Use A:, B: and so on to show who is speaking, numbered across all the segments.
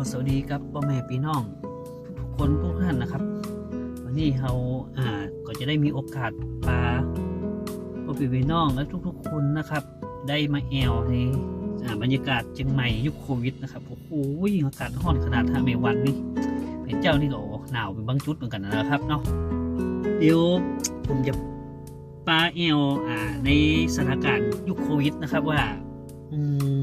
A: อสวัสดีครับพ่อแม่พี่น้อง ทุกคนทุกท่านนะครับ วันนี้เราอ่าก็จะได้มีโอกาสพาพ่อพี่พี่น้องและทุกๆคนนะครับ ได้มาแอลในอ่บรรยากาศเชียงใหม่ยุคโควิดนะครับโอ้โหอากาศร้อนขนาดทางเมวันนี่เป็นเจ้านี่ก็โอ้หนาวเป็นบางจุดเหมือนกันนะครับเนาะเดี๋ยวผมจะปาแอลอ่าในสถานการณ์ยุคโควิดนะครับว่า อืม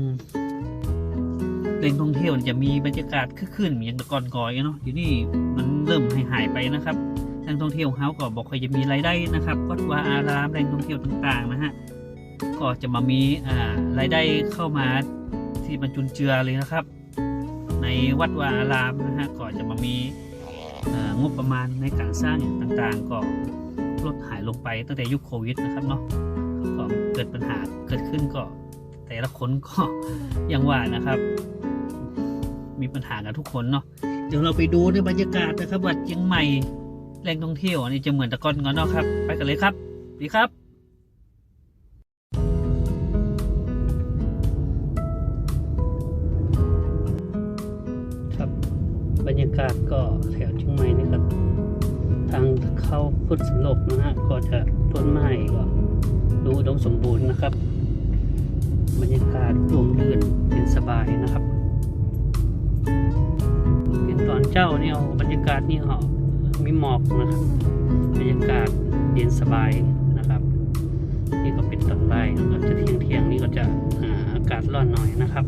A: แหล่งท่องเที่ยวจะมีบรรยากาศคึกคืนเหมือนแต่ก่อนก่อยเนาะอยู่นี่มันเริ่มหายหายไปนะครับแหล่งท่องเที่ยวเขาก็บอกเคยจะมีรายได้นะครับวัดวาอารามแหล่งท่องเที่ยวต่างๆนะฮะก็จะมามีรายได้เข้ามาที่บรรจุนเจือเลยนะครับ ในวัดวาอารามนะฮะก็จะมามีงบประมาณในการสร้างอย่างต่างๆ ก็ลดหายลงไปตั้งแต่ยุคโควิดนะครับเนาะก็เกิดปัญหาเกิดขึ้นก็แต่ละคนก็ย่างว่านะครับ มีปัญหากันทุกคนเนาะเดี๋ยวเราไปดูในบรรยากาศนะครับว่าเชียงใหม่แหล่งท่องเที่ยวอันนี้จะเหมือนตะกอนก่อนเนาะครับ ไปกันเลยครับดีครับครับบรรยากาศก็แถวเชียงใหม่นี่ครับ ทางเข้าพุทธสลบนะฮะก็จะต้นไม้ก็ดูดมสมบูรณ์นะครับ บรรยากาศร่มรื่นเย็นสบายนะครับ ตอนเจ้าเนี่ยบรรยากาศนี่เหามีหมอกนะครับ บรรยากาศเย็นสบายนะครับ นี่ก็เป็นตอนบ่ายแล้วก็จะเที่ยงเที่ยงนี่ก็จะอากาศร้อนหน่อยนะครับ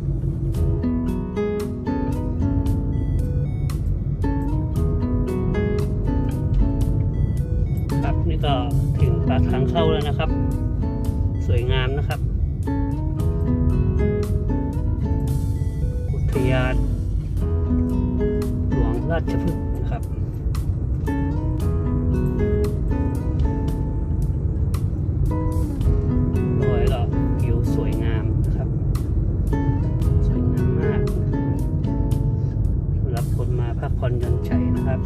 A: ครับนี่ก็ถึงปากทางเข้าแล้วนะครับ สวยงามนะครับ ราชพฤกษ์นะครับโดยก็วิวสวยงามนะครับ สวยงามมากสำหรับคนมาพักผ่อนหย่อนใจนะครับ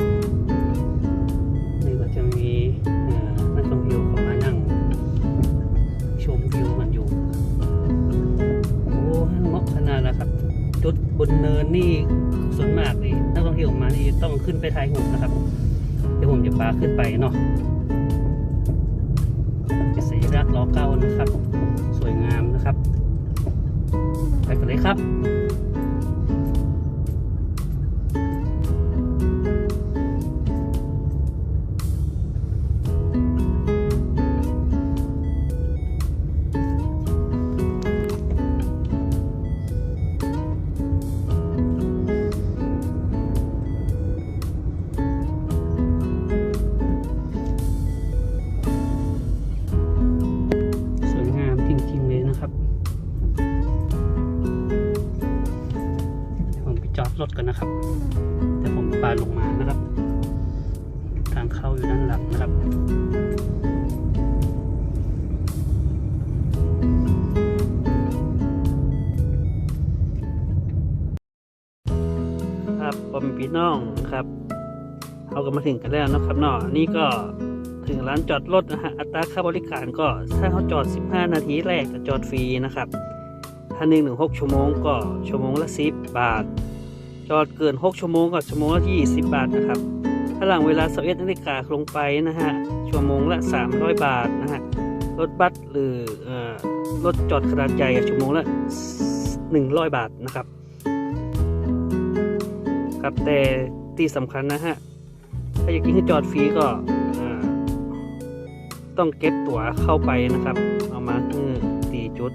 A: จุดบนเนินนี่ส่วนมากนี่นักท่องเที่ยวมานี่ต้องขึ้นไปถ่ายรูปนะครับ เดี๋ยวผมจะพาขึ้นไปเนาะจะสีรักล้อเก้านะครับ สวยงามนะครับ ไปกันเลยครับ กันนะครับเดี๋ยวผมปาลงมานะครับ ทางเข้าอยู่ด้านหลังนะครับครับผมพี่น้องครับเราก็มาถึงกันแล้วนะครับเนาะนี่ก็ถึงร้านจอดรถนะฮะอัตราค่าบริการก็ถ้าเขาจอด 15 นาทีแรกก็จอดฟรีนะครับถ้าหนึ่งถึงหกชั่วโมงก็ชั่วโมงละ 10 บาท จอดเกิน 6 ชั่วโมงก็ชั่วโมงละ20 บาทนะครับ ถ้าหลังเวลา11นาฬิกาลงไปนะฮะ ชั่วโมงละ 300 บาทนะฮะ รถบัสหรืออรถจอดขนาดใหญ่ชั่วโมงละ 100 บาทนะครับ ครับแต่ที่สำคัญนะฮะ ถ้าอยากกินให้จอดฟรีก็ต้องเก็บตั๋วเข้าไปนะครับ เอามาคือตีจุด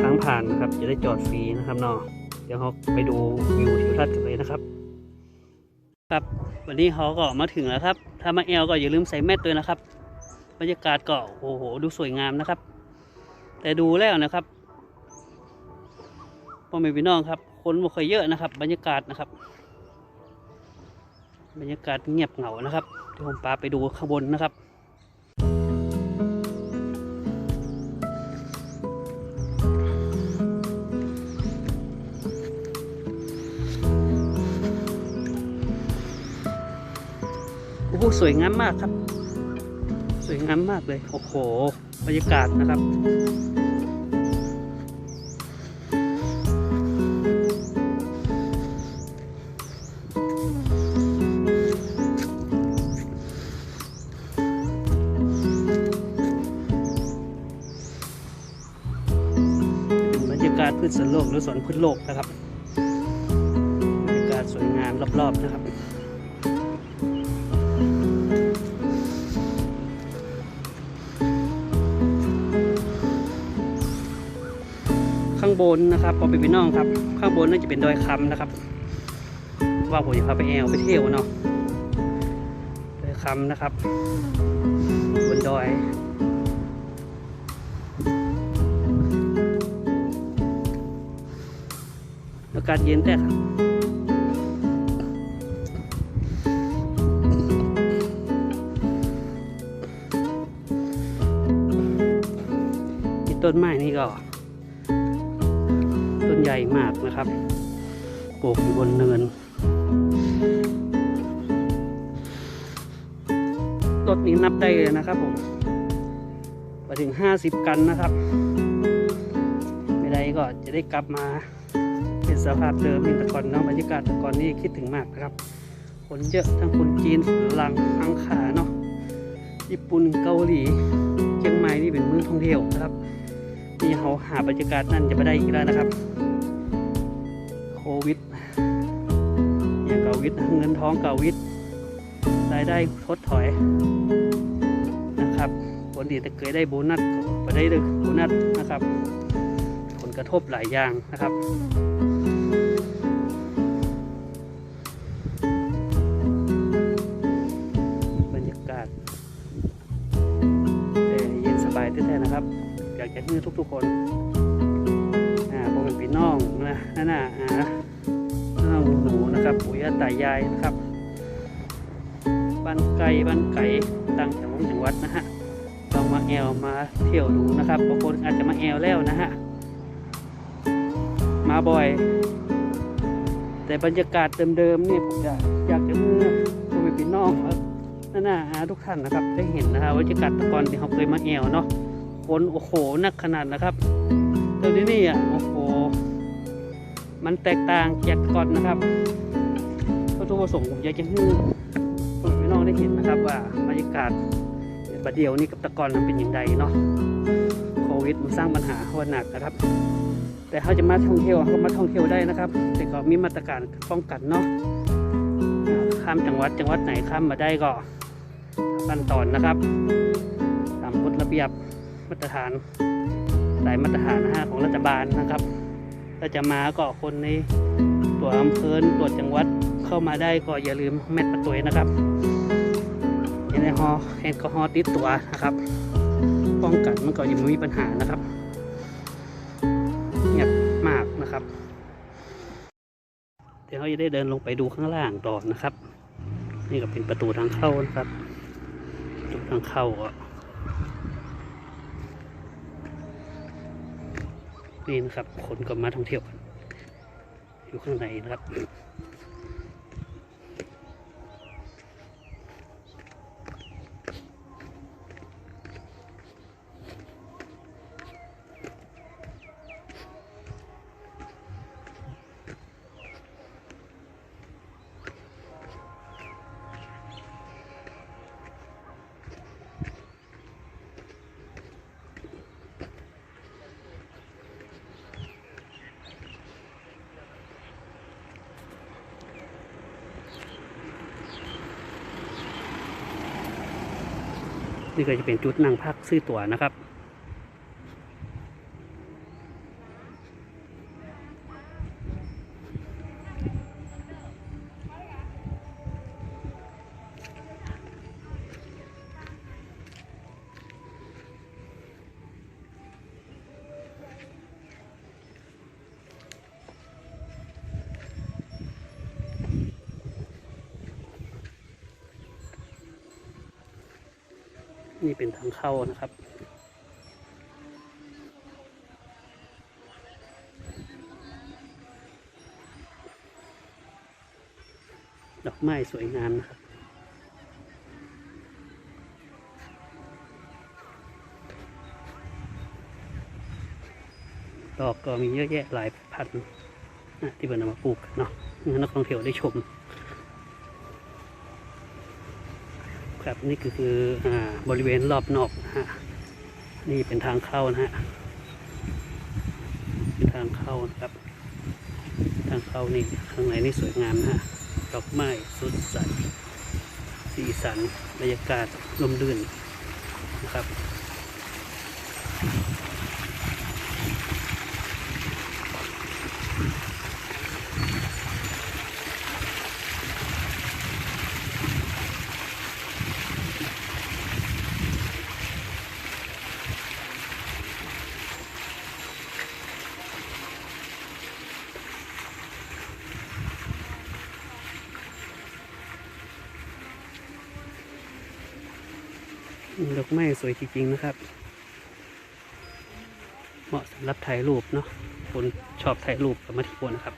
A: ทางผ่านนะครับ จะได้จอดฟรีนะครับเนาะ เดี๋ยวเราไปดูวิวทิวทัศน์กันเลยนะครับ ครับวันนี้เขาก็มาถึงแล้วครับ ถ้ามาแอลก็อย่าลืมใส่แมสด้วยนะครับ บรรยากาศก็โอ้โหดูสวยงามนะครับ แต่ดูแล้วนะครับพ่อแม่พี่น้องครับ คนบ่ค่อยเยอะนะครับ บรรยากาศนะครับ บรรยากาศเงียบเหงานะครับเดี๋ยวผมพาไปดูข้างบนนะครับ สวยงามมากครับ สวยงามมากเลย โอ้โห บรรยากาศนะครับบรรยากาศพืชสวนโลกหรือสวนพืชโลกนะครับางบนนะครับพอไปพี่น้องครับ ข้างบนน่าจะเป็นดอยคำนะครับ ว่าผมจะพาไปแอวไปเที่ยวเนาะดอยคำนะครับ บนดอยอากาศเย็นแต่ครับต้นไม้นี่ก็ ใหญ่มากนะครับปลูกอยู่บนเนิน ต้นนี้นับได้เลยนะครับผมไปถึงห้าสิบกันนะครับ ไม่ได้ก็จะได้กลับมาเป็นสภาพเดิมเหมือนแต่ก่อนเนาะบรรยากาศแต่ก่อนนี่คิดถึงมากนะครับ คนเยอะทั้งคนจีนฝรั่งอังขาเนาะญี่ปุ่นเกาหลีเชียงใหม่นี่เป็นเมืองท่องเที่ยวนะครับนี่เขาหาบรรยากาศนั่นจะไม่ได้อีกแล้วนะครับ วิดเงินท้องเกาวิดรายได้ทดถอยนะครับคนดีแต่เคยได้โบนัสก็ไม่ได้เลยโบนัสนะครับ ผลกระทบหลายอย่างนะครับบรรยากาศแต่เย็นสบายแท้ๆนะครับ อยากจะให้ทุกๆคน อ่าพวกเป็นพี่น้องนะนั่นน่ะอ่า น้องหนูนะครับปู่ย่าตายายนะครับบ้านไก่บ้านไก่ตั้งแถววงจังหวัดนะฮะลองมาแอลมาเที่ยวดูนะครับบางคนอาจจะมาแอลแล้วนะฮะมาบ่อย แต่บรรยากาศเดิมๆนี่ผมอยากอยากจะให้พวกเป็นพี่น้องครับนั่นน่ะอ่าทุกท่านนะครับได้เห็นนะฮะบรรยากาศตะกอนที่เขาเคยมาแอลเนาะคนโอ้โหนักขนาดนะครับตัวนี้นี่อะโอ้โห มันแตกต่างจากก่อนนะครับวัตถุประสงค์ผมอยากจะให้พี่น้องได้เห็นนะครับว่าบรรยากาศบัดเดียวนี้กับตะกอนมันเป็นอย่างไรเนาะโควิดมันสร้างปัญหาเขาหนักนะครับ แต่เขาจะมาท่องเที่ยวเขามาท่องเที่ยวได้นะครับ แต่ก็มีมาตรการป้องกันเนาะข้ามจังหวัดจังหวัดไหนข้ามมาได้ก็ขั้นตอนนะครับตามกฎระเบียบมาตรฐานหลายมาตรฐานนะฮะของรัฐบาลนะครับ ถ้าจะมาก็คนในตัวอำเภอตัวจังหวัดเข้ามาได้ก็อย่าลืมแมตประตูนะครับแอย่าได้ฮอล์แอลกอฮอล์ติดตัวนะครับป้องกันมันก็ยังไม่มีปัญหานะครับเงียบมากนะครับ เดี๋ยวเขาจะได้เดินลงไปดูข้างล่างต่อนะครับ นี่ก็เป็นประตูทางเข้านะครับประตูทางเข้าก็ นี่นะครับ คนก็มาท่องเที่ยวกันอยู่ข้างในนะครับ นี่ก็จะเป็นจุดนั่งพักซื้อตั๋วนะครับ เข้านะครับ ดอกไม้สวยงามนะครับดอกก็มีเยอะแยะหลายพันนะที่เป็นเอามาปลูกเนาะให้นักท่องเที่ยวได้ชม ครับนี่ก็คืออบริเวณรอบนอกนะฮะนี่เป็นทางเข้านะฮะคือทางเข้านะครับ ทางเข้านี่ข้างในนี่สวยงามนะฮะดอกไม้สดใสสีสันบรรยากาศลมลื่นนะครับ ไม้สวยจริงๆนะครับ เหมาะสำหรับถ่ายรูปเนาะคนชอบถ่ายรูปกับมาที่โคนนะครับ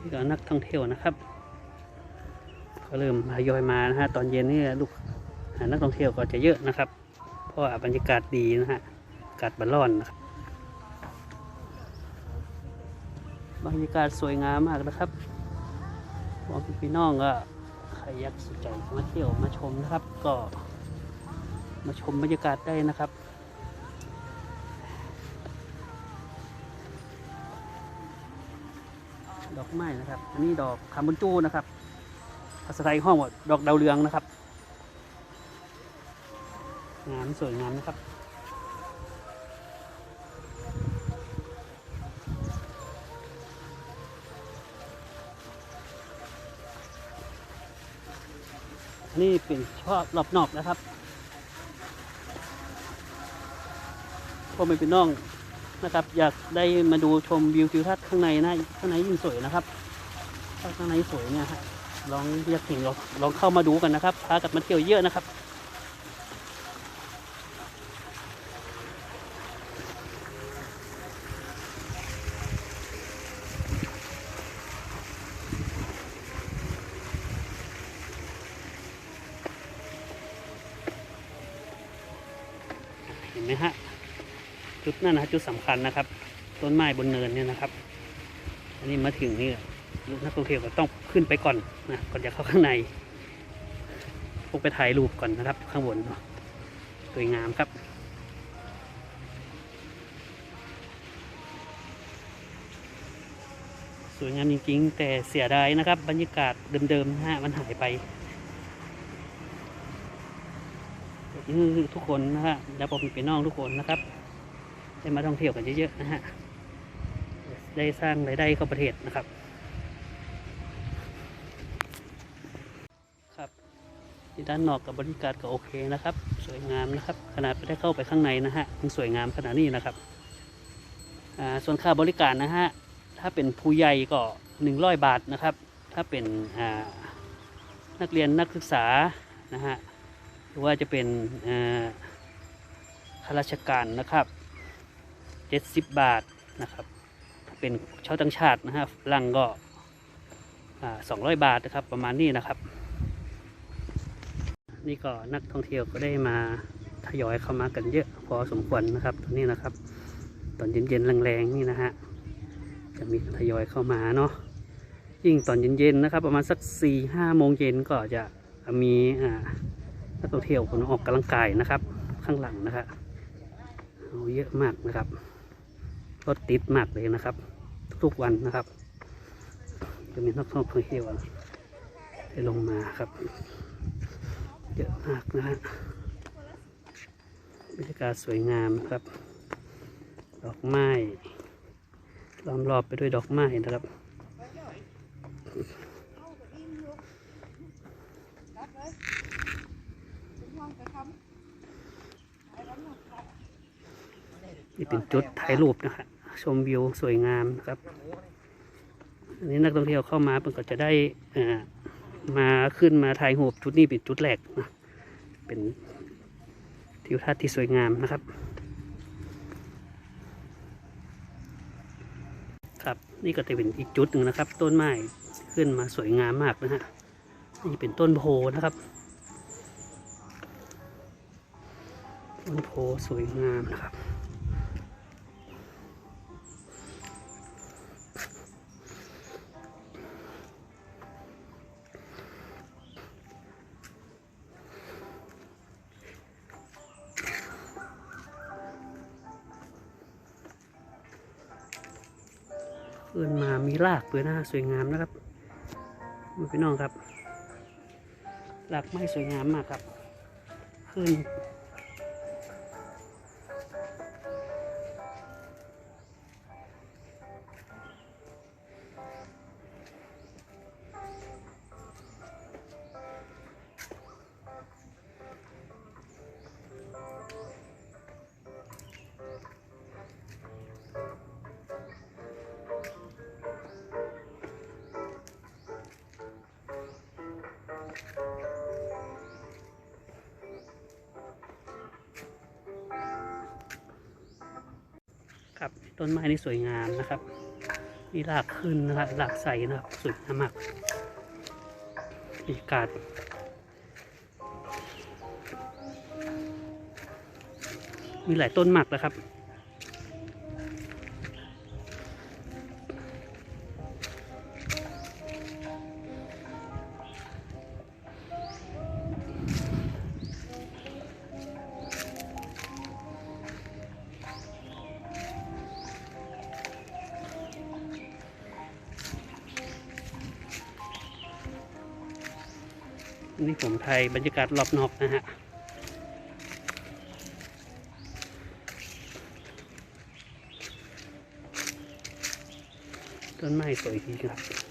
A: นี่ก็นักท่องเที่ยวนะครับ ก็เริ่มทยอยมานะฮะตอนเย็นนี่ลูกนักท่องเที่ยวก็จะเยอะนะครับ เพราะว่าบรรยากาศดีนะฮะอากาศบันร้อนนะครับบรรยากาศสวยงามมากนะครับหวังพี่น้องก็ใครอยากสนใจมาเที่ยวมาชมนะครับ ก็มาชมบรรยากาศได้นะครับ ดอกไม้นะครับ อันนี้ดอกคำบุญจูนะครับภาษาไทยห้องว่าดอกดาวเรืองนะครับ งามสวยงามนะครับนี่เป็นชอบรอบนอกนะครับพ่อไม่เป็นน้อง นะครับ อยากได้มาดูชมวิวทิวทัศน์ข้างในนะข้างในยิ่งสวยนะครับข้างในสวยเนี่ยฮะลองอยากเห็นลองลองเข้ามาดูกันนะครับพากับมาเที่ยวเยอะนะครับ เห็นไหมฮะ จุด นั่นนะจุดสำคัญนะครับ ต้นไม้บนเนินเนี่ยนะครับ อันนี้มาถึงนี่ลูกนักท่องเที่ยวก็ต้องขึ้นไปก่อนนะก่อนจะเข้าข้างในพวกไปถ่ายรูปก่อนนะครับ ข้างบนเนาะสวยงามครับสวยงามจริงๆ แต่เสียดายนะครับ บรรยากาศเดิมๆนะฮะมันหายไปนี่ทุกคนนะฮะแล้วผมเป็นน้องทุกคนนะครับ ได้มาท่องเที่ยวกันเยอะๆนะฮะได้สร้างรายได้เข้าประเทศนะครับ ครับที่ด้านนอกกับบรรยากาศก็โอเคนะครับ สวยงามนะครับ ขนาดไม่ได้เข้าไปข้างในนะฮะยังสวยงามขนาดนี้นะครับอ่าส่วนค่าบริการนะฮะถ้าเป็นผู้ใหญ่ก็หนึ่งร้อยบาทนะครับ ถ้าเป็นอ่านักเรียนนักศึกษานะฮะหรือว่าจะเป็นข้าราชการนะครับ 70บาทนะครับ เป็นชาวต่างชาตินะฮะฝรั่งก็อ่า200บาทนะครับ ประมาณนี้นะครับ นี่ก็นักท่องเที่ยวก็ได้มาทยอยเข้ามากันเยอะพอสมควรนะครับตอนนี้นะครับ ตอนเย็นๆแรงๆนี่นะฮะจะมีทยอยเข้ามาเนาะยิ่งตอนเย็นๆนะครับ ประมาณสัก4ี่ห้าโมงเย็นก็จะมีอ่านักท่องเที่ยวคนออกกำลังกายนะครับ ข้างหลังนะครับเอาเยอะมากนะครับ รถติดมากเลยนะครับ ทุกวันนะครับ จะมีนักท่องเที่ยวได้ลงมาครับเยอะมากนะฮะบรรยากาศสวยงามครับ ดอกไม้ล้อมรอบไปด้วยดอกไม้นะครับนี่เป็นจุดถ่ายรูปนะฮะ ชมวิวสวยงามครับอันนี้นักท่องเที่ยวเข้ามามันก็จะได้มาขึ้นมาถ่ายรูปจุดนี้เป็นจุดแรกนะเป็นทิวทัศน์ที่สวยงามนะครับ ครับนี่ก็จะเป็นอีกจุดหนึ่งนะครับ ต้นไม้ขึ้นมาสวยงามมากนะฮะนี่เป็นต้นโพนะครับต้นโพสวยงามนะครับ ขึ้นมามีรากด้วยนะสวยงามนะครับพี่น้องครับรากไม้สวยงามมากครับขึ้นครั ต้นไม้นี่สวยงามนะครับ มีรากขึ้นนะครับรากใสนะครับสวยงามมากบรรยากาศมีหลายต้นมากนะครับ นี่ผมไทยบรรยากาศรอบนอกนะฮะต้นไม้สวยดีครับ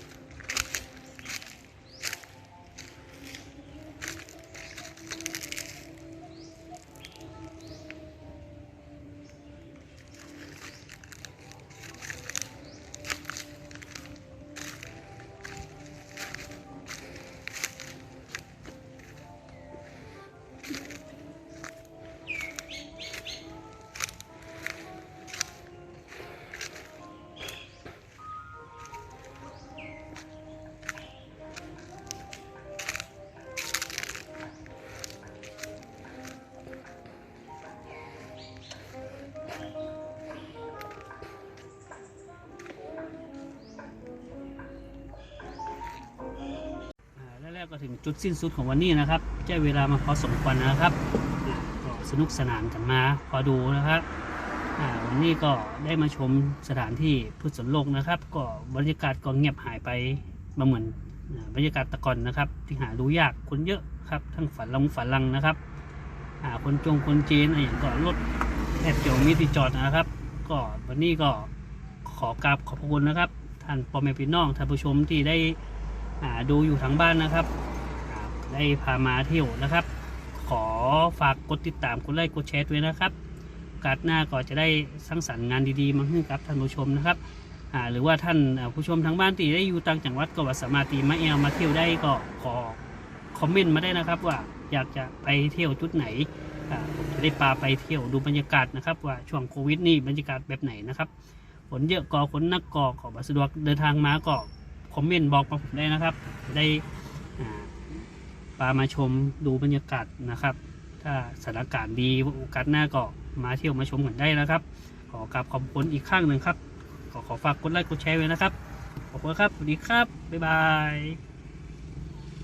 A: ก็ถึงจุดสิ้นสุดของวันนี้นะครับใช้เวลามาพอสมควรนะครับก็สนุกสนานกันมาพอดูนะครับวันนี้ก็ได้มาชมสถานที่พืชสวนโลกนะครับ ก็บรรยากาศก็เงียบหายไปมาเหมือนบรรยากาศตะกอนนะครับ ที่หาดูยากคนเยอะครับ ทั้งฝันลังฝันลังนะครับคนจงคนจีนอะไรอย่างก็รถแทบจะมีที่จอดนะครับ ก็วันนี้ก็ขอกราบขอบพระคุณนะครับ ท่านพ่อแม่พี่น้องท่านผู้ชมที่ได้ ดูอยู่ทางบ้านนะครับ ได้พามาเที่ยวนะครับ ขอฝากกดติดตามกดไลค์กดแชร์ด้วยนะครับกาสหน้าก็จะได้สร้างสรรค์งานดีๆมาให้กับท่านผู้ชมนะครับหรือว่าท่านผู้ชมทางบ้านที่ได้อยู่ต่างจังหวัดก็ว่าสามารถตีมาแอลมาเที่ยวได้ก็ขอคอมเมนต์มาได้นะครับ ว่าอยากจะไปเที่ยวจุดไหนผมจะได้พาไปเที่ยวดูบรรยากาศนะครับ ว่าช่วงโควิดนี่บรรยากาศแบบไหนนะครับฝนเยอะก็ฝนนักก็ขอบัสะดวกเดินทางมาก็ คอมเมนต์บอกมาผมได้นะครับ ได้อ่าปามาชมดูบรรยากาศนะครับ ถ้าสถานการณ์ดีโอกาสหน้าก็มาเที่ยวมาชมกันได้นะครับ ขอกราบขอบคุณอีกครั้งหนึ่งครับ ขอขอฝากกดไลค์กดแชร์ไว้นะครับ ขอบคุณครับ สวัสดีครับ บ๊ายบาย